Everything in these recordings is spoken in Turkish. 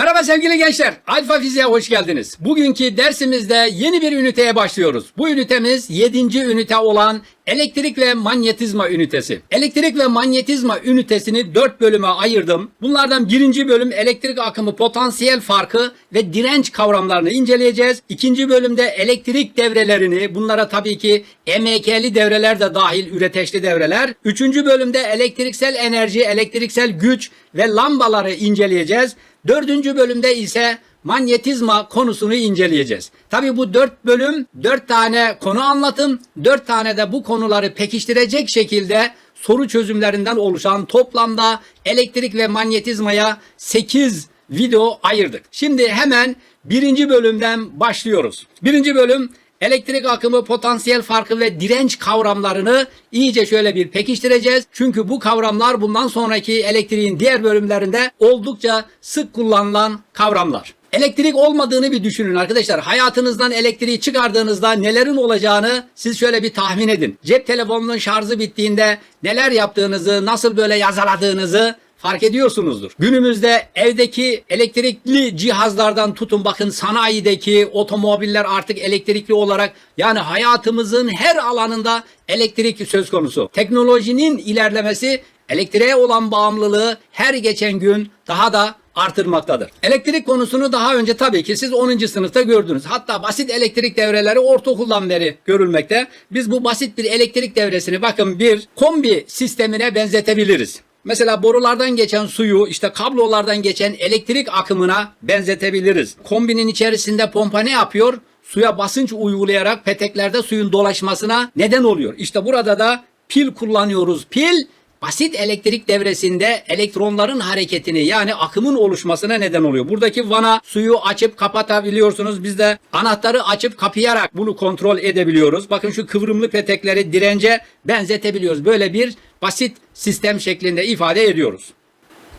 Merhaba sevgili gençler. Alfa Fiziğe hoş geldiniz. Bugünkü dersimizde yeni bir üniteye başlıyoruz. Bu ünitemiz 7. ünite olan elektrik ve manyetizma ünitesi. Elektrik ve manyetizma ünitesini 4 bölüme ayırdım. Bunlardan birinci bölüm elektrik akımı potansiyel farkı ve direnç kavramlarını inceleyeceğiz. İkinci bölümde elektrik devrelerini, bunlara tabii ki EMK'li devreler de dahil üreteçli devreler. Üçüncü bölümde elektriksel enerji, elektriksel güç ve lambaları inceleyeceğiz. Dördüncü bölümde ise manyetizma konusunu inceleyeceğiz. Tabii bu dört bölüm dört tane konu anlatım, dört tane de bu konuları pekiştirecek şekilde soru çözümlerinden oluşan toplamda elektrik ve manyetizmaya 8 video ayırdık. Şimdi hemen birinci bölümden başlıyoruz. Birinci bölüm elektrik akımı, potansiyel farkı ve direnç kavramlarını iyice şöyle bir pekiştireceğiz. Çünkü bu kavramlar bundan sonraki elektriğin diğer bölümlerinde oldukça sık kullanılan kavramlar. Elektrik olmadığını bir düşünün arkadaşlar. Hayatınızdan elektriği çıkardığınızda nelerin olacağını siz şöyle bir tahmin edin. Cep telefonunun şarjı bittiğinde neler yaptığınızı, nasıl böyle yazaladığınızı fark ediyorsunuzdur. Günümüzde evdeki elektrikli cihazlardan tutun bakın sanayideki otomobiller artık elektrikli olarak yani hayatımızın her alanında elektrik söz konusu. Teknolojinin ilerlemesi elektriğe olan bağımlılığı her geçen gün daha da artırmaktadır. Elektrik konusunu daha önce tabii ki siz 10. sınıfta gördünüz. Hatta basit elektrik devreleri ortaokuldan beri görülmekte. Biz bu basit bir elektrik devresini bakın bir kombi sistemine benzetebiliriz. Mesela borulardan geçen suyu işte kablolardan geçen elektrik akımına benzetebiliriz. Kombinin içerisinde pompa ne yapıyor? Suya basınç uygulayarak peteklerde suyun dolaşmasına neden oluyor. İşte burada da pil kullanıyoruz. Pil basit elektrik devresinde elektronların hareketini yani akımın oluşmasına neden oluyor. Buradaki vana suyu açıp kapatabiliyorsunuz. Biz de anahtarı açıp kapayarak bunu kontrol edebiliyoruz. Bakın şu kıvrımlı petekleri dirence benzetebiliyoruz. Böyle bir basit sistem şeklinde ifade ediyoruz.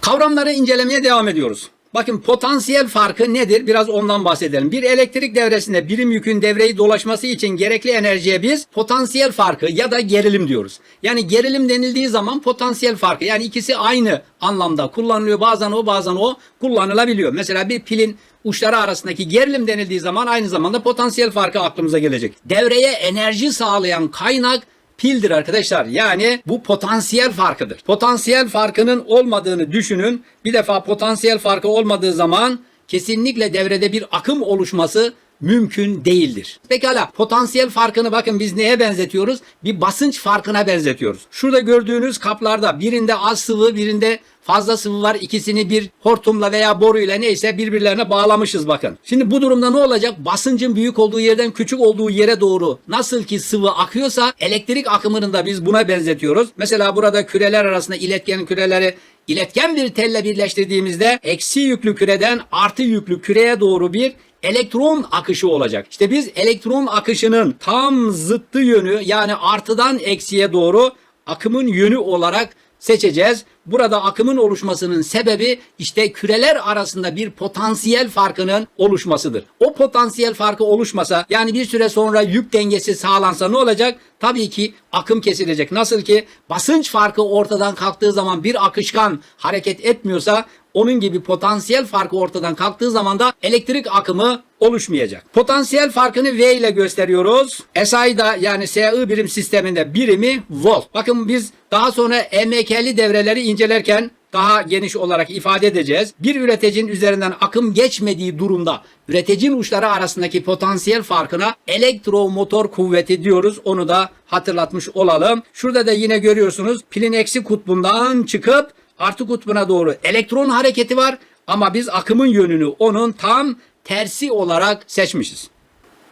Kavramları incelemeye devam ediyoruz. Bakın potansiyel farkı nedir? Biraz ondan bahsedelim. Bir elektrik devresinde birim yükün devreyi dolaşması için gerekli enerjiye biz potansiyel farkı ya da gerilim diyoruz. Yani gerilim denildiği zaman potansiyel farkı yani ikisi aynı anlamda kullanılıyor. Bazen o bazen o kullanılabiliyor. Mesela bir pilin uçları arasındaki gerilim denildiği zaman aynı zamanda potansiyel farkı aklımıza gelecek. Devreye enerji sağlayan kaynak pildir arkadaşlar. Yani bu potansiyel farkıdır. Potansiyel farkının olmadığını düşünün. Bir defa potansiyel farkı olmadığı zaman kesinlikle devrede bir akım oluşması mümkün değildir. Pekala potansiyel farkını bakın biz neye benzetiyoruz? Bir basınç farkına benzetiyoruz. Şurada gördüğünüz kaplarda birinde az sıvı birinde fazla sıvı var. İkisini bir hortumla veya boruyla neyse birbirlerine bağlamışız bakın. Şimdi bu durumda ne olacak? Basıncın büyük olduğu yerden küçük olduğu yere doğru nasıl ki sıvı akıyorsa elektrik akımını da biz buna benzetiyoruz. Mesela burada küreler arasında iletken küreleri iletken bir telle birleştirdiğimizde eksi yüklü küreden artı yüklü küreye doğru bir elektron akışı olacak. İşte biz elektron akışının tam zıttı yönü yani artıdan eksiye doğru akımın yönü olarak seçeceğiz. Burada akımın oluşmasının sebebi işte küreler arasında bir potansiyel farkının oluşmasıdır. O potansiyel farkı oluşmasa yani bir süre sonra yük dengesi sağlansa ne olacak? Tabii ki akım kesilecek. Nasıl ki basınç farkı ortadan kalktığı zaman bir akışkan hareket etmiyorsa onun gibi potansiyel farkı ortadan kalktığı zaman da elektrik akımı oluşmayacak. Potansiyel farkını V ile gösteriyoruz. SI'da yani SI birim sisteminde birimi volt. Bakın biz daha sonra EMK'li devreleri incelerken daha geniş olarak ifade edeceğiz. Bir üreticinin üzerinden akım geçmediği durumda üreticinin uçları arasındaki potansiyel farkına elektromotor kuvveti diyoruz. Onu da hatırlatmış olalım. Şurada da yine görüyorsunuz pilin eksi kutbundan çıkıp artı kutbuna doğru elektron hareketi var ama biz akımın yönünü onun tam tersi olarak seçmişiz.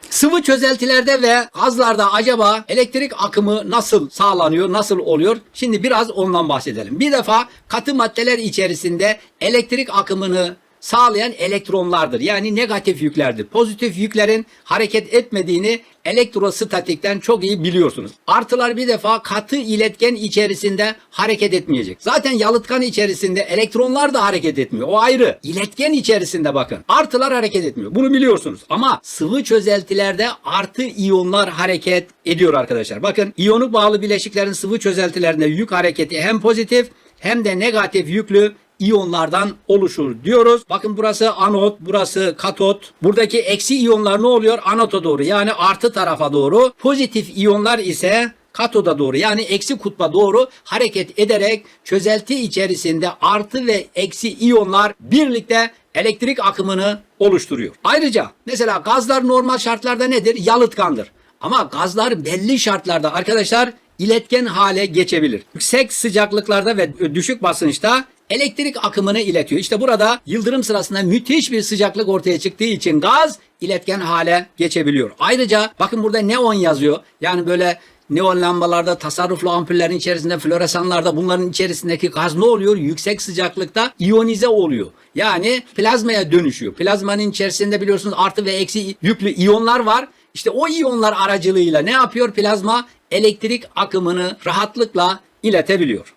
Sıvı çözeltilerde ve gazlarda acaba elektrik akımı nasıl sağlanıyor, nasıl oluyor? Şimdi biraz ondan bahsedelim. Bir defa katı maddeler içerisinde elektrik akımını sağlayan elektronlardır. Yani negatif yüklerdir. Pozitif yüklerin hareket etmediğini elektrostatikten çok iyi biliyorsunuz. Artılar bir defa katı iletken içerisinde hareket etmeyecek. Zaten yalıtkan içerisinde elektronlar da hareket etmiyor. O ayrı. İletken içerisinde bakın. Artılar hareket etmiyor. Bunu biliyorsunuz. Ama sıvı çözeltilerde artı iyonlar hareket ediyor arkadaşlar. Bakın iyonu bağlı bileşiklerin sıvı çözeltilerinde yük hareketi hem pozitif hem de negatif yüklü iyonlardan oluşur diyoruz. Bakın burası anot, burası katot. Buradaki eksi iyonlar ne oluyor? Anota doğru yani artı tarafa doğru. Pozitif iyonlar ise katoda doğru yani eksi kutba doğru hareket ederek çözelti içerisinde artı ve eksi iyonlar birlikte elektrik akımını oluşturuyor. Ayrıca mesela gazlar normal şartlarda nedir? Yalıtkandır. Ama gazlar belli şartlarda arkadaşlar iletken hale geçebilir. Yüksek sıcaklıklarda ve düşük basınçta elektrik akımını iletiyor. İşte burada yıldırım sırasında müthiş bir sıcaklık ortaya çıktığı için gaz iletken hale geçebiliyor. Ayrıca bakın burada neon yazıyor. Yani böyle neon lambalarda, tasarruflu ampullerin içerisinde, floresanlarda bunların içerisindeki gaz ne oluyor? Yüksek sıcaklıkta iyonize oluyor. Yani plazmaya dönüşüyor. Plazmanın içerisinde biliyorsunuz artı ve eksi yüklü iyonlar var. İşte o iyonlar aracılığıyla ne yapıyor plazma? Elektrik akımını rahatlıkla iletebiliyor.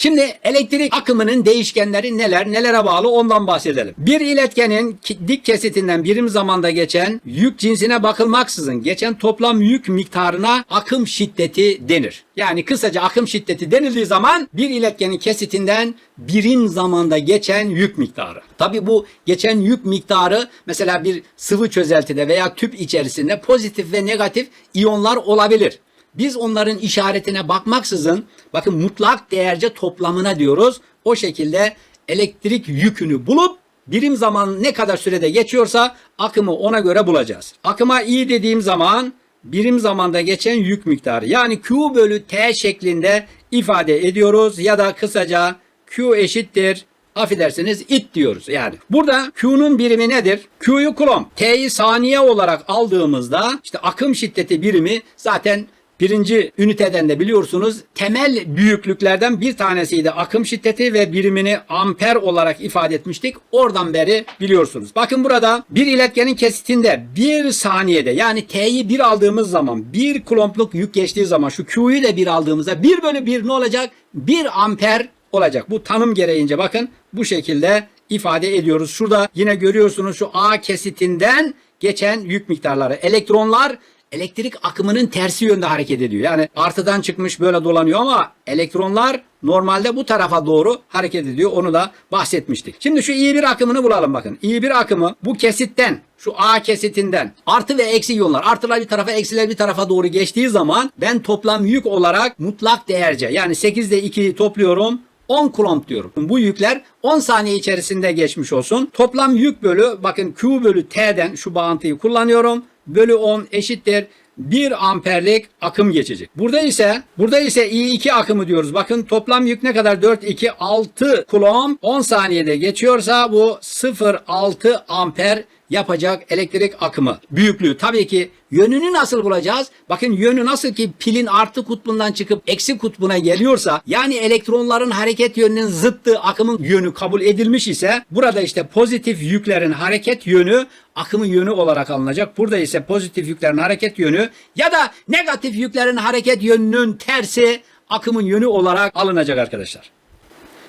Şimdi elektrik akımının değişkenleri neler, nelere bağlı ondan bahsedelim. Bir iletkenin dik kesitinden birim zamanda geçen yük cinsine bakılmaksızın geçen toplam yük miktarına akım şiddeti denir. Yani kısaca akım şiddeti denildiği zaman bir iletkenin kesitinden birim zamanda geçen yük miktarı. Tabi bu geçen yük miktarı mesela bir sıvı çözeltide veya tüp içerisinde pozitif ve negatif iyonlar olabilir. Biz onların işaretine bakmaksızın bakın mutlak değerce toplamına diyoruz. O şekilde elektrik yükünü bulup birim zaman ne kadar sürede geçiyorsa akımı ona göre bulacağız. Akıma i dediğim zaman birim zamanda geçen yük miktarı yani Q bölü T şeklinde ifade ediyoruz ya da kısaca Q eşittir affedersiniz it diyoruz yani. Burada Q'nun birimi nedir? Q'yu kulom. T'yi saniye olarak aldığımızda işte akım şiddeti birimi zaten Birinci üniteden de biliyorsunuz temel büyüklüklerden bir tanesiydi akım şiddeti ve birimini amper olarak ifade etmiştik. Oradan beri biliyorsunuz. Bakın burada bir iletkenin kesitinde bir saniyede yani T'yi bir aldığımız zaman bir kulompluk yük geçtiği zaman şu Q'yu da bir aldığımızda 1 bölü 1 ne olacak? 1 amper olacak. Bu tanım gereğince bakın bu şekilde ifade ediyoruz. Şurada yine görüyorsunuz şu A kesitinden geçen yük miktarları. Elektronlar elektrik akımının tersi yönde hareket ediyor. Yani artıdan çıkmış böyle dolanıyor ama elektronlar normalde bu tarafa doğru hareket ediyor. Onu da bahsetmiştik. Şimdi şu I1 akımını bulalım bakın. I1 akımı bu kesitten şu A kesitinden artı ve eksi iyonlar artılar bir tarafa eksiler bir tarafa doğru geçtiği zaman ben toplam yük olarak mutlak değerce yani 8 ile 2'yi topluyorum 10 kulomb diyorum. Bu yükler 10 saniye içerisinde geçmiş olsun. Toplam yük bölü bakın Q bölü T'den şu bağıntıyı kullanıyorum. Bölü 10 eşittir 1 amperlik akım geçecek. Burada ise burada ise I2 akımı diyoruz. Bakın toplam yük ne kadar? 4 2 6 kulomb 10 saniyede geçiyorsa bu 0.6 amper yapacak elektrik akımı. Büyüklüğü tabii ki yönünü nasıl bulacağız? Bakın yönü nasıl ki pilin artı kutbundan çıkıp eksi kutbuna geliyorsa yani elektronların hareket yönünün zıttı akımın yönü kabul edilmiş ise burada işte pozitif yüklerin hareket yönü akımın yönü olarak alınacak. Burada ise pozitif yüklerin hareket yönü ya da negatif yüklerin hareket yönünün tersi akımın yönü olarak alınacak arkadaşlar.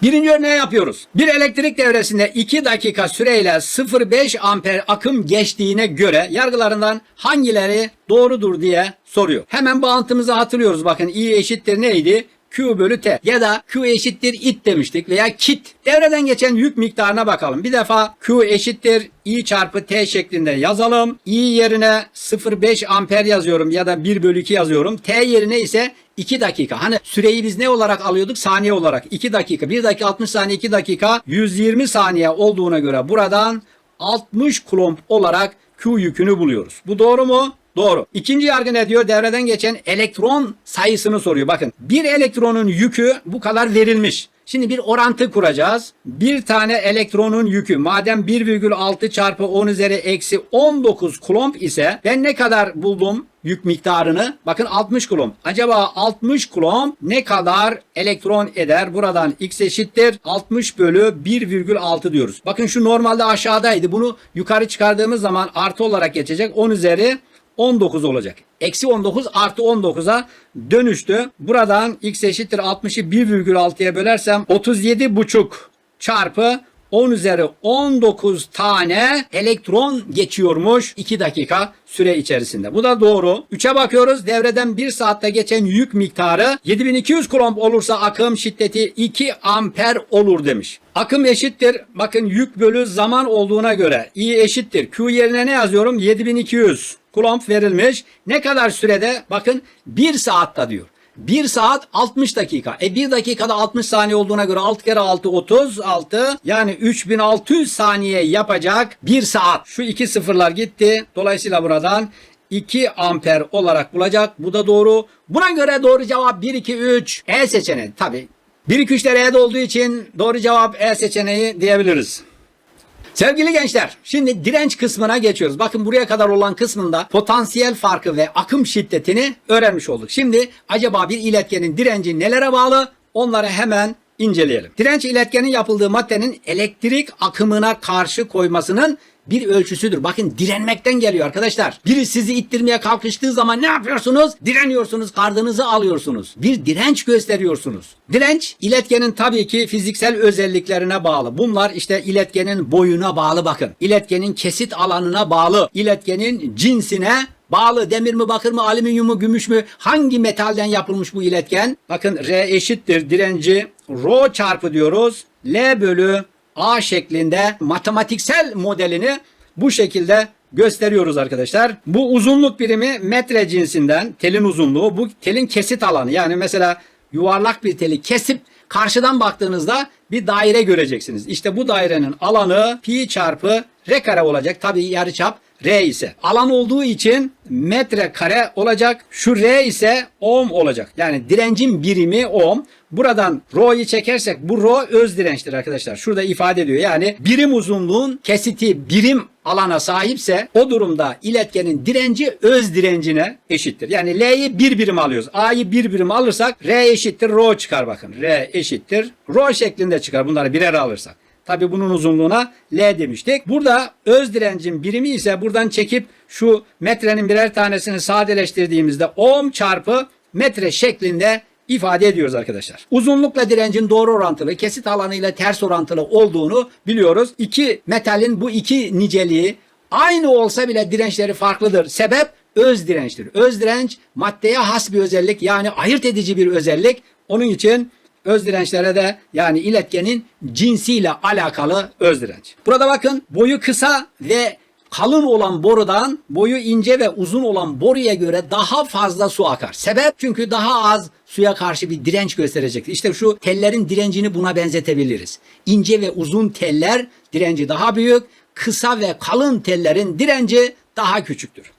Birinci örneği yapıyoruz. Bir elektrik devresinde 2 dakika süreyle 0,5 amper akım geçtiğine göre yargılarından hangileri doğrudur diye soruyor. Hemen bağıntımızı hatırlıyoruz. Bakın I eşittir neydi? Q bölü T ya da Q eşittir it demiştik veya kit. Devreden geçen yük miktarına bakalım. Bir defa Q eşittir I çarpı T şeklinde yazalım. I yerine 0,5 amper yazıyorum ya da 1 bölü 2 yazıyorum. T yerine ise 2 dakika. Hani süreyi biz ne olarak alıyorduk? Saniye olarak. 2 dakika. 1 dakika 60 saniye 2 dakika 120 saniye olduğuna göre buradan 60 kulomb olarak Q yükünü buluyoruz. Bu doğru mu? Doğru. İkinci yargı ne diyor? Devreden geçen elektron sayısını soruyor. Bakın bir elektronun yükü bu kadar verilmiş. Şimdi bir orantı kuracağız. Bir tane elektronun yükü madem 1,6 çarpı 10 üzeri eksi 19 kulomb ise ben ne kadar buldum yük miktarını? Bakın 60 kulomb. Acaba 60 kulomb ne kadar elektron eder? Buradan x eşittir 60 bölü 1,6 diyoruz. Bakın şu normalde aşağıdaydı. Bunu yukarı çıkardığımız zaman artı olarak geçecek. 10 üzeri 19 olacak. Eksi 19 artı 19'a dönüştü. Buradan x eşittir 60'ı 1,6'ya bölersem 37,5 çarpı 10 üzeri 19 tane elektron geçiyormuş 2 dakika süre içerisinde. Bu da doğru. 3'e bakıyoruz. Devreden 1 saatte geçen yük miktarı 7200 kulomb olursa akım şiddeti 2 amper olur demiş. Akım eşittir. Bakın yük bölü zaman olduğuna göre I eşittir. Q yerine ne yazıyorum? 7200 kulomb verilmiş. Ne kadar sürede? Bakın 1 saatte diyor. 1 saat 60 dakika. E 1 dakikada 60 saniye olduğuna göre 6 kere 6 36 yani 3600 saniye yapacak 1 saat. Şu iki sıfırlar gitti. Dolayısıyla buradan 2 amper olarak bulacak. Bu da doğru. Buna göre doğru cevap 1 2 3 E seçeneği. Tabi 1 2 3'ler E'de olduğu için doğru cevap E seçeneği diyebiliriz. Sevgili gençler, şimdi direnç kısmına geçiyoruz. Bakın buraya kadar olan kısmında potansiyel farkı ve akım şiddetini öğrenmiş olduk. Şimdi acaba bir iletkenin direnci nelere bağlı? Onları hemen inceleyelim. Direnç iletkenin yapıldığı maddenin elektrik akımına karşı koymasının bir ölçüsüdür. Bakın direnmekten geliyor arkadaşlar. Biri sizi ittirmeye kalkıştığı zaman ne yapıyorsunuz? Direniyorsunuz, kardınızı alıyorsunuz. Bir direnç gösteriyorsunuz. Direnç iletkenin tabii ki fiziksel özelliklerine bağlı. Bunlar işte iletkenin boyuna bağlı bakın. İletkenin kesit alanına bağlı. İletkenin cinsine bağlı. Demir mi, bakır mı, alüminyum mu, gümüş mü? Hangi metalden yapılmış bu iletken? Bakın R eşittir direnci. Rho çarpı diyoruz. L bölü A şeklinde matematiksel modelini bu şekilde gösteriyoruz arkadaşlar. Bu uzunluk birimi metre cinsinden telin uzunluğu bu telin kesit alanı yani mesela yuvarlak bir teli kesip karşıdan baktığınızda bir daire göreceksiniz. İşte bu dairenin alanı pi çarpı r kare olacak. Tabii yarıçap R ise alan olduğu için metre kare olacak. Şu R ise ohm olacak. Yani direncin birimi ohm. Buradan rho'yu çekersek bu rho öz dirençtir arkadaşlar. Şurada ifade ediyor. Yani birim uzunluğun kesiti birim alana sahipse o durumda iletkenin direnci öz direncine eşittir. Yani L'yi bir birim alıyoruz. A'yı bir birim alırsak R eşittir rho çıkar bakın. R eşittir rho şeklinde çıkar bunları birer alırsak. Tabi bunun uzunluğuna L demiştik. Burada öz direncin birimi ise buradan çekip şu metrenin birer tanesini sadeleştirdiğimizde ohm çarpı metre şeklinde ifade ediyoruz arkadaşlar. Uzunlukla direncin doğru orantılı, kesit alanıyla ters orantılı olduğunu biliyoruz. İki metalin bu iki niceliği aynı olsa bile dirençleri farklıdır. Sebep öz dirençtir. Öz direnç maddeye has bir özellik yani ayırt edici bir özellik. Onun için öz dirençlere de yani iletkenin cinsiyle alakalı öz direnç. Burada bakın boyu kısa ve kalın olan borudan boyu ince ve uzun olan boruya göre daha fazla su akar. Sebep çünkü daha az suya karşı bir direnç gösterecektir. İşte şu tellerin direncini buna benzetebiliriz. İnce ve uzun teller direnci daha büyük, kısa ve kalın tellerin direnci daha küçüktür.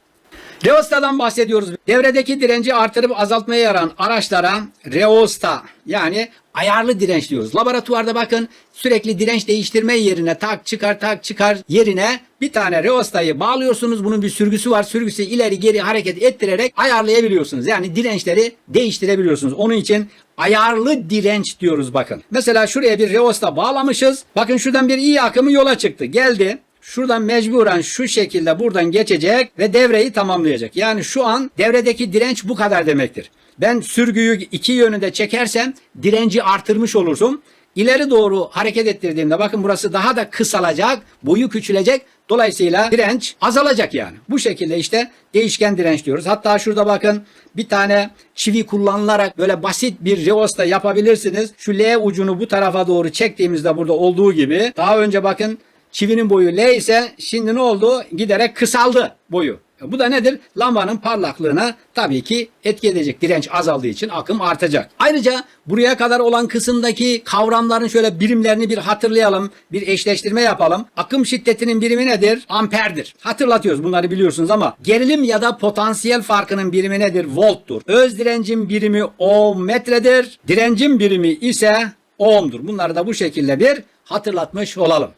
Reosta'dan bahsediyoruz. Devredeki direnci artırıp azaltmaya yarayan araçlara reosta yani ayarlı direnç diyoruz. Laboratuvarda bakın sürekli direnç değiştirme yerine tak çıkar tak çıkar yerine bir tane reostayı bağlıyorsunuz. Bunun bir sürgüsü var. Sürgüsü ileri geri hareket ettirerek ayarlayabiliyorsunuz. Yani dirençleri değiştirebiliyorsunuz. Onun için ayarlı direnç diyoruz bakın. Mesela şuraya bir reosta bağlamışız. Bakın şuradan bir iyi akımı yola çıktı. Geldi. Şuradan mecburen şu şekilde buradan geçecek ve devreyi tamamlayacak. Yani şu an devredeki direnç bu kadar demektir. Ben sürgüyü iki yönünde çekersem direnci artırmış olursam ileri doğru hareket ettirdiğimde bakın burası daha da kısalacak, boyu küçülecek. Dolayısıyla direnç azalacak yani. Bu şekilde işte değişken direnç diyoruz. Hatta şurada bakın bir tane çivi kullanılarak böyle basit bir reosta yapabilirsiniz. Şu L ucunu bu tarafa doğru çektiğimizde burada olduğu gibi daha önce bakın Çivinin boyu L ise şimdi ne oldu? Giderek kısaldı boyu. Bu da nedir? Lambanın parlaklığına tabii ki etki edecek. Direnç azaldığı için akım artacak. Ayrıca buraya kadar olan kısımdaki kavramların şöyle birimlerini bir hatırlayalım. Bir eşleştirme yapalım. Akım şiddetinin birimi nedir? Amperdir. Hatırlatıyoruz bunları biliyorsunuz ama gerilim ya da potansiyel farkının birimi nedir? Volttur. Öz direncin birimi ohm metredir. Direncin birimi ise ohm'dur. Bunları da bu şekilde bir hatırlatmış olalım.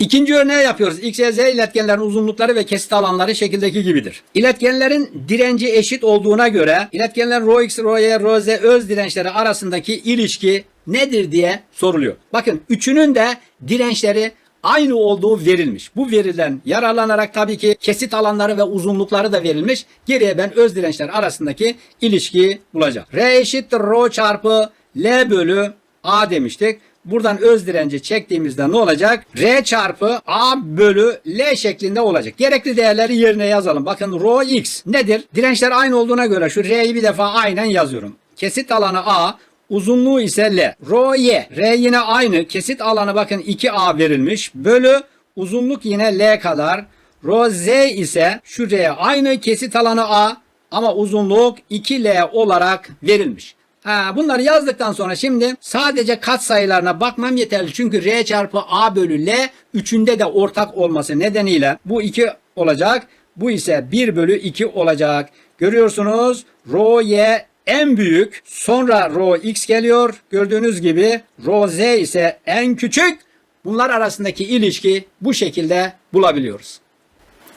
İkinci örneği yapıyoruz. X, Y, Z iletkenlerin uzunlukları ve kesit alanları şekildeki gibidir. İletkenlerin direnci eşit olduğuna göre iletkenlerin rho x, rho y, rho z öz dirençleri arasındaki ilişki nedir diye soruluyor. Bakın üçünün de dirençleri aynı olduğu verilmiş. Bu verilen yararlanarak tabii ki kesit alanları ve uzunlukları da verilmiş. Geriye ben öz dirençler arasındaki ilişkiyi bulacağım. R eşittir rho çarpı L bölü A demiştik buradan öz direnci çektiğimizde ne olacak? R çarpı A bölü L şeklinde olacak. Gerekli değerleri yerine yazalım. Bakın rho x nedir? Dirençler aynı olduğuna göre şu R'yi bir defa aynen yazıyorum. Kesit alanı A, uzunluğu ise L. Rho y. R yine aynı. Kesit alanı bakın 2A verilmiş. Bölü uzunluk yine L kadar. Rho z ise şu R aynı. Kesit alanı A ama uzunluk 2L olarak verilmiş. Ha, bunları yazdıktan sonra şimdi sadece kat sayılarına bakmam yeterli. Çünkü R çarpı A bölü L üçünde de ortak olması nedeniyle bu 2 olacak. Bu ise 1 bölü 2 olacak. Görüyorsunuz rho y en büyük sonra rho x geliyor. Gördüğünüz gibi rho z ise en küçük. Bunlar arasındaki ilişki bu şekilde bulabiliyoruz.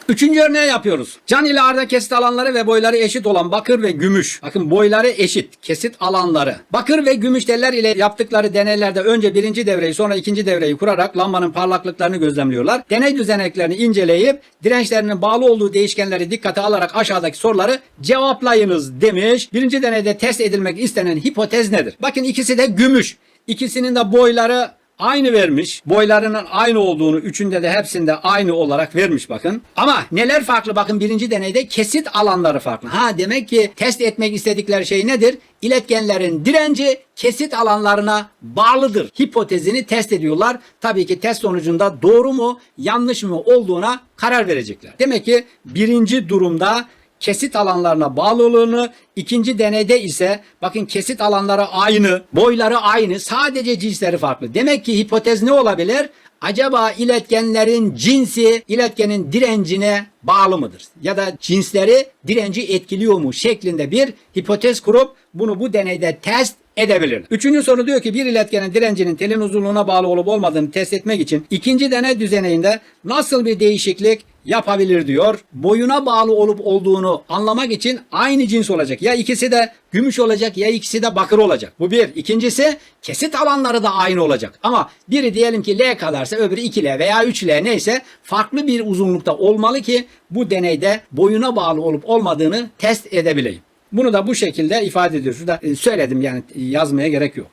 Üçüncü örneği yapıyoruz. Can ile arda kesit alanları ve boyları eşit olan bakır ve gümüş. Bakın boyları eşit. Kesit alanları. Bakır ve gümüş teller ile yaptıkları deneylerde önce birinci devreyi sonra ikinci devreyi kurarak lambanın parlaklıklarını gözlemliyorlar. Deney düzeneklerini inceleyip dirençlerinin bağlı olduğu değişkenleri dikkate alarak aşağıdaki soruları cevaplayınız demiş. Birinci deneyde test edilmek istenen hipotez nedir? Bakın ikisi de gümüş. İkisinin de boyları aynı vermiş. Boylarının aynı olduğunu üçünde de hepsinde aynı olarak vermiş bakın. Ama neler farklı bakın birinci deneyde kesit alanları farklı. Ha demek ki test etmek istedikleri şey nedir? İletkenlerin direnci kesit alanlarına bağlıdır. Hipotezini test ediyorlar. Tabii ki test sonucunda doğru mu yanlış mı olduğuna karar verecekler. Demek ki birinci durumda kesit alanlarına bağlılığını, ikinci deneyde ise bakın kesit alanları aynı, boyları aynı, sadece cinsleri farklı. Demek ki hipotez ne olabilir? Acaba iletkenlerin cinsi iletkenin direncine bağlı mıdır? Ya da cinsleri direnci etkiliyor mu şeklinde bir hipotez kurup bunu bu deneyde test edebilirler. Üçüncü soru diyor ki bir iletkenin direncinin telin uzunluğuna bağlı olup olmadığını test etmek için ikinci deney düzeninde nasıl bir değişiklik yapabilir diyor. Boyuna bağlı olup olduğunu anlamak için aynı cins olacak. Ya ikisi de gümüş olacak ya ikisi de bakır olacak. Bu bir. İkincisi kesit alanları da aynı olacak. Ama biri diyelim ki L kadarsa öbürü 2L veya 3L neyse farklı bir uzunlukta olmalı ki bu deneyde boyuna bağlı olup olmadığını test edebileyim. Bunu da bu şekilde ifade ediyor. Şurada e, söyledim yani e, yazmaya gerek yok.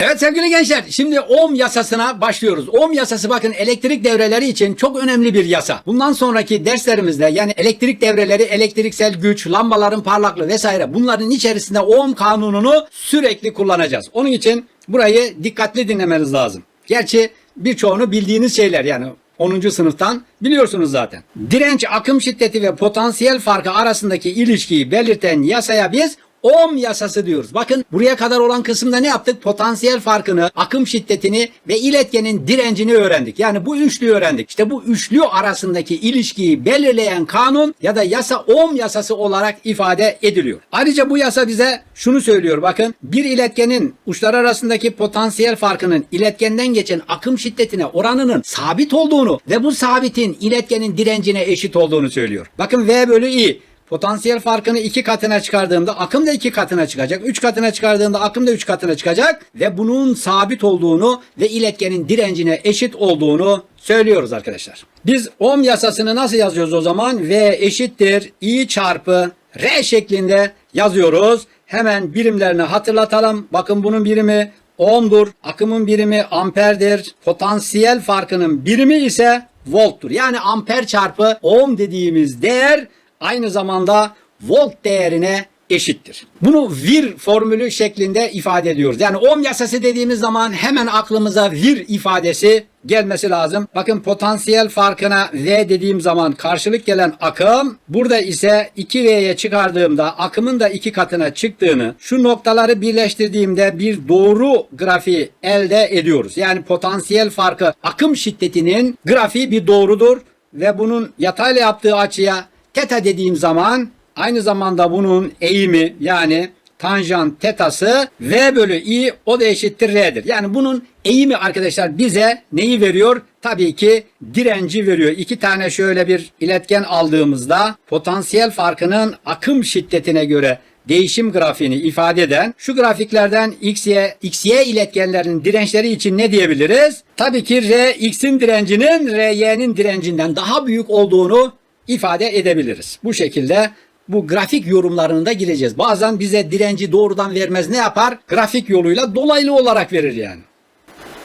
Evet sevgili gençler şimdi ohm yasasına başlıyoruz. Ohm yasası bakın elektrik devreleri için çok önemli bir yasa. Bundan sonraki derslerimizde yani elektrik devreleri, elektriksel güç, lambaların parlaklığı vesaire bunların içerisinde ohm kanununu sürekli kullanacağız. Onun için burayı dikkatli dinlemeniz lazım. Gerçi birçoğunu bildiğiniz şeyler yani 10. sınıftan biliyorsunuz zaten. Direnç, akım şiddeti ve potansiyel farkı arasındaki ilişkiyi belirten yasaya biz Ohm yasası diyoruz. Bakın buraya kadar olan kısımda ne yaptık? Potansiyel farkını, akım şiddetini ve iletkenin direncini öğrendik. Yani bu üçlüyü öğrendik. İşte bu üçlü arasındaki ilişkiyi belirleyen kanun ya da yasa ohm yasası olarak ifade ediliyor. Ayrıca bu yasa bize şunu söylüyor bakın. Bir iletkenin uçlar arasındaki potansiyel farkının iletkenden geçen akım şiddetine oranının sabit olduğunu ve bu sabitin iletkenin direncine eşit olduğunu söylüyor. Bakın V bölü I Potansiyel farkını iki katına çıkardığımda akım da iki katına çıkacak. Üç katına çıkardığında akım da üç katına çıkacak. Ve bunun sabit olduğunu ve iletkenin direncine eşit olduğunu söylüyoruz arkadaşlar. Biz ohm yasasını nasıl yazıyoruz o zaman? V eşittir I çarpı R şeklinde yazıyoruz. Hemen birimlerini hatırlatalım. Bakın bunun birimi ohm'dur. Akımın birimi amperdir. Potansiyel farkının birimi ise volttur. Yani amper çarpı ohm dediğimiz değer aynı zamanda volt değerine eşittir. Bunu vir formülü şeklinde ifade ediyoruz. Yani ohm yasası dediğimiz zaman hemen aklımıza vir ifadesi gelmesi lazım. Bakın potansiyel farkına V dediğim zaman karşılık gelen akım burada ise 2V'ye çıkardığımda akımın da iki katına çıktığını şu noktaları birleştirdiğimde bir doğru grafiği elde ediyoruz. Yani potansiyel farkı akım şiddetinin grafiği bir doğrudur ve bunun yatayla yaptığı açıya Teta dediğim zaman aynı zamanda bunun eğimi yani tanjant tetası V bölü I o da eşittir R'dir. Yani bunun eğimi arkadaşlar bize neyi veriyor? Tabii ki direnci veriyor. İki tane şöyle bir iletken aldığımızda potansiyel farkının akım şiddetine göre değişim grafiğini ifade eden şu grafiklerden XY, XY iletkenlerinin dirençleri için ne diyebiliriz? Tabii ki R X'in direncinin RY'nin direncinden daha büyük olduğunu ifade edebiliriz. Bu şekilde bu grafik yorumlarını da gireceğiz. Bazen bize direnci doğrudan vermez ne yapar? Grafik yoluyla dolaylı olarak verir yani.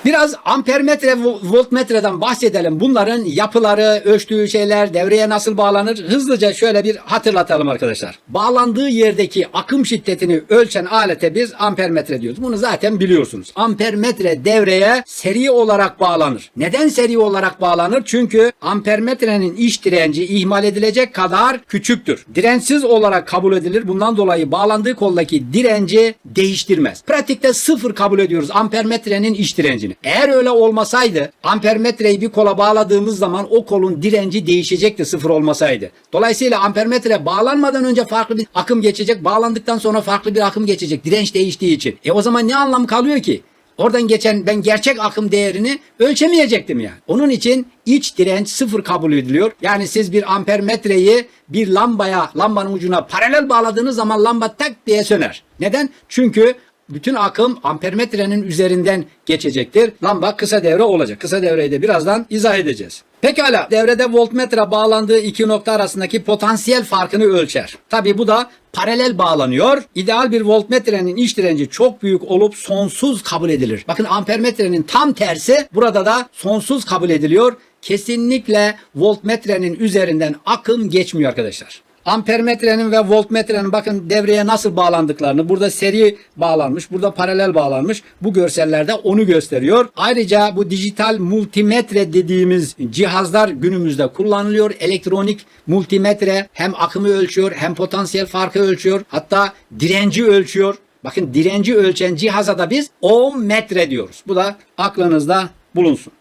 Biraz ampermetre, vo- voltmetreden bahsedelim. Bunların yapıları, ölçtüğü şeyler, devreye nasıl bağlanır? Hızlıca şöyle bir hatırlatalım arkadaşlar. Bağlandığı yerdeki akım şiddetini ölçen alete biz ampermetre diyoruz. Bunu zaten biliyorsunuz. Ampermetre devreye seri olarak bağlanır. Neden seri olarak bağlanır? Çünkü ampermetrenin iç direnci ihmal edilecek kadar küçüktür. Dirençsiz olarak kabul edilir. Bundan dolayı bağlandığı koldaki direnci değiştirmez. Pratikte sıfır kabul ediyoruz ampermetrenin iç direncini. Eğer öyle olmasaydı ampermetreyi bir kola bağladığımız zaman o kolun direnci değişecekti sıfır olmasaydı. Dolayısıyla ampermetre bağlanmadan önce farklı bir akım geçecek. Bağlandıktan sonra farklı bir akım geçecek. Direnç değiştiği için. E o zaman ne anlamı kalıyor ki? Oradan geçen ben gerçek akım değerini ölçemeyecektim yani. Onun için iç direnç sıfır kabul ediliyor. Yani siz bir ampermetreyi bir lambaya, lambanın ucuna paralel bağladığınız zaman lamba tak diye söner. Neden? Çünkü bütün akım ampermetrenin üzerinden geçecektir. Lamba kısa devre olacak. Kısa devreyi de birazdan izah edeceğiz. Pekala devrede voltmetre bağlandığı iki nokta arasındaki potansiyel farkını ölçer. Tabi bu da paralel bağlanıyor. İdeal bir voltmetrenin iç direnci çok büyük olup sonsuz kabul edilir. Bakın ampermetrenin tam tersi burada da sonsuz kabul ediliyor. Kesinlikle voltmetrenin üzerinden akım geçmiyor arkadaşlar. Ampermetrenin ve voltmetrenin bakın devreye nasıl bağlandıklarını burada seri bağlanmış, burada paralel bağlanmış. Bu görsellerde onu gösteriyor. Ayrıca bu dijital multimetre dediğimiz cihazlar günümüzde kullanılıyor. Elektronik multimetre hem akımı ölçüyor hem potansiyel farkı ölçüyor. Hatta direnci ölçüyor. Bakın direnci ölçen cihaza da biz ohm metre diyoruz. Bu da aklınızda bulunsun.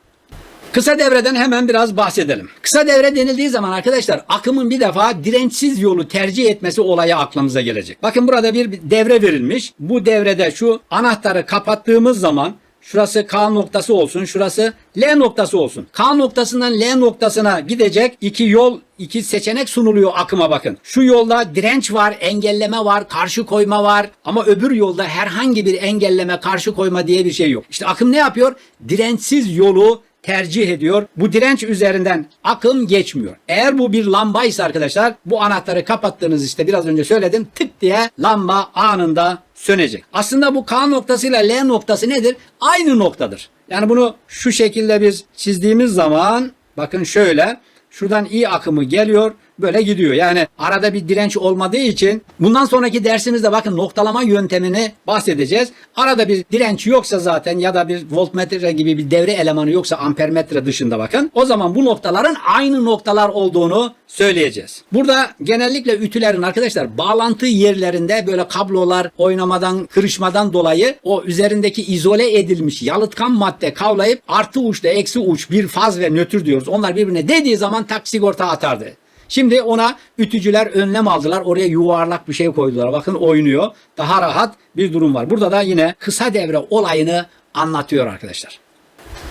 Kısa devreden hemen biraz bahsedelim. Kısa devre denildiği zaman arkadaşlar akımın bir defa dirençsiz yolu tercih etmesi olayı aklımıza gelecek. Bakın burada bir devre verilmiş. Bu devrede şu anahtarı kapattığımız zaman Şurası K noktası olsun, şurası L noktası olsun. K noktasından L noktasına gidecek iki yol, iki seçenek sunuluyor akıma bakın. Şu yolda direnç var, engelleme var, karşı koyma var. Ama öbür yolda herhangi bir engelleme, karşı koyma diye bir şey yok. İşte akım ne yapıyor? Dirençsiz yolu tercih ediyor. Bu direnç üzerinden akım geçmiyor. Eğer bu bir lambaysa arkadaşlar bu anahtarı kapattığınız işte biraz önce söyledim tık diye lamba anında sönecek. Aslında bu K noktasıyla L noktası nedir? Aynı noktadır. Yani bunu şu şekilde biz çizdiğimiz zaman bakın şöyle şuradan I akımı geliyor böyle gidiyor. Yani arada bir direnç olmadığı için bundan sonraki dersimizde bakın noktalama yöntemini bahsedeceğiz. Arada bir direnç yoksa zaten ya da bir voltmetre gibi bir devre elemanı yoksa ampermetre dışında bakın. O zaman bu noktaların aynı noktalar olduğunu söyleyeceğiz. Burada genellikle ütülerin arkadaşlar bağlantı yerlerinde böyle kablolar oynamadan, kırışmadan dolayı o üzerindeki izole edilmiş yalıtkan madde kavlayıp artı uçta eksi uç bir faz ve nötr diyoruz. Onlar birbirine dediği zaman tak sigorta atardı. Şimdi ona ütücüler önlem aldılar. Oraya yuvarlak bir şey koydular. Bakın oynuyor. Daha rahat bir durum var. Burada da yine kısa devre olayını anlatıyor arkadaşlar.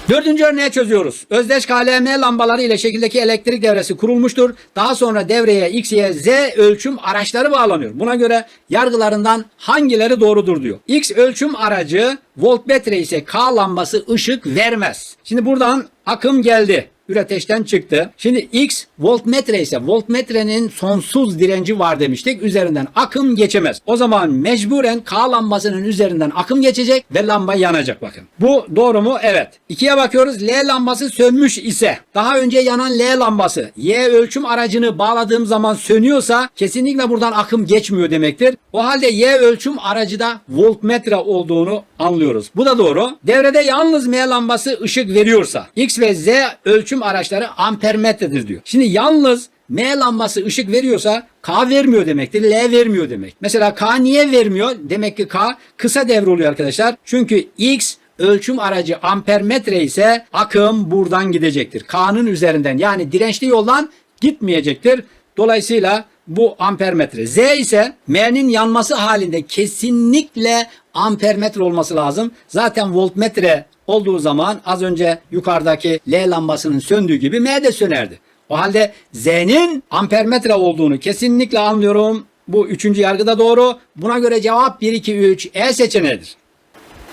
Dördüncü örneği çözüyoruz. Özdeş KLM lambaları ile şekildeki elektrik devresi kurulmuştur. Daha sonra devreye X, Y, Z ölçüm araçları bağlanıyor. Buna göre yargılarından hangileri doğrudur diyor. X ölçüm aracı voltmetre ise K lambası ışık vermez. Şimdi buradan akım geldi üreteçten çıktı. Şimdi X voltmetre ise voltmetrenin sonsuz direnci var demiştik. Üzerinden akım geçemez. O zaman mecburen K lambasının üzerinden akım geçecek ve lamba yanacak bakın. Bu doğru mu? Evet. İkiye bakıyoruz. L lambası sönmüş ise daha önce yanan L lambası Y ölçüm aracını bağladığım zaman sönüyorsa kesinlikle buradan akım geçmiyor demektir. O halde Y ölçüm aracı da voltmetre olduğunu anlıyoruz. Bu da doğru. Devrede yalnız M lambası ışık veriyorsa X ve Z ölçüm araçları ampermetredir diyor. Şimdi yalnız M lambası ışık veriyorsa K vermiyor demektir. L vermiyor demek. Mesela K niye vermiyor? Demek ki K kısa devre oluyor arkadaşlar. Çünkü X ölçüm aracı ampermetre ise akım buradan gidecektir. K'nın üzerinden yani dirençli yoldan gitmeyecektir. Dolayısıyla bu ampermetre. Z ise M'nin yanması halinde kesinlikle ampermetre olması lazım. Zaten voltmetre olduğu zaman az önce yukarıdaki L lambasının söndüğü gibi M de sönerdi. O halde Z'nin ampermetre olduğunu kesinlikle anlıyorum. Bu üçüncü yargıda doğru. Buna göre cevap 1, 2, 3 E seçeneğidir.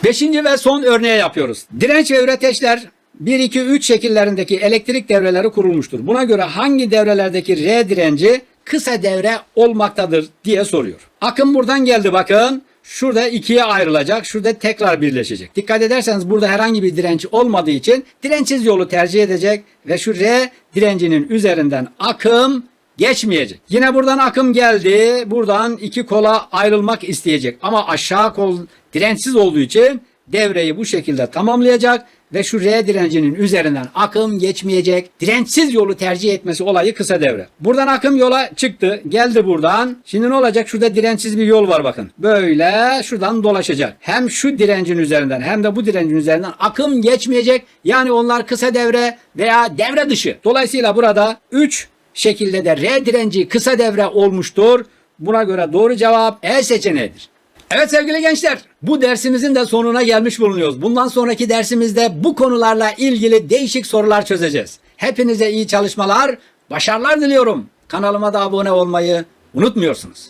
Beşinci ve son örneği yapıyoruz. Direnç ve üreteçler 1, 2, 3 şekillerindeki elektrik devreleri kurulmuştur. Buna göre hangi devrelerdeki R direnci kısa devre olmaktadır diye soruyor. Akım buradan geldi bakın. Şurada ikiye ayrılacak. Şurada tekrar birleşecek. Dikkat ederseniz burada herhangi bir direnç olmadığı için dirençsiz yolu tercih edecek ve şu R direncinin üzerinden akım geçmeyecek. Yine buradan akım geldi. Buradan iki kola ayrılmak isteyecek. Ama aşağı kol dirençsiz olduğu için devreyi bu şekilde tamamlayacak ve şu R direncinin üzerinden akım geçmeyecek. Dirençsiz yolu tercih etmesi olayı kısa devre. Buradan akım yola çıktı. Geldi buradan. Şimdi ne olacak? Şurada dirençsiz bir yol var bakın. Böyle şuradan dolaşacak. Hem şu direncin üzerinden hem de bu direncin üzerinden akım geçmeyecek. Yani onlar kısa devre veya devre dışı. Dolayısıyla burada 3 şekilde de R direnci kısa devre olmuştur. Buna göre doğru cevap E seçeneğidir. Evet sevgili gençler, bu dersimizin de sonuna gelmiş bulunuyoruz. Bundan sonraki dersimizde bu konularla ilgili değişik sorular çözeceğiz. Hepinize iyi çalışmalar, başarılar diliyorum. Kanalıma da abone olmayı unutmuyorsunuz.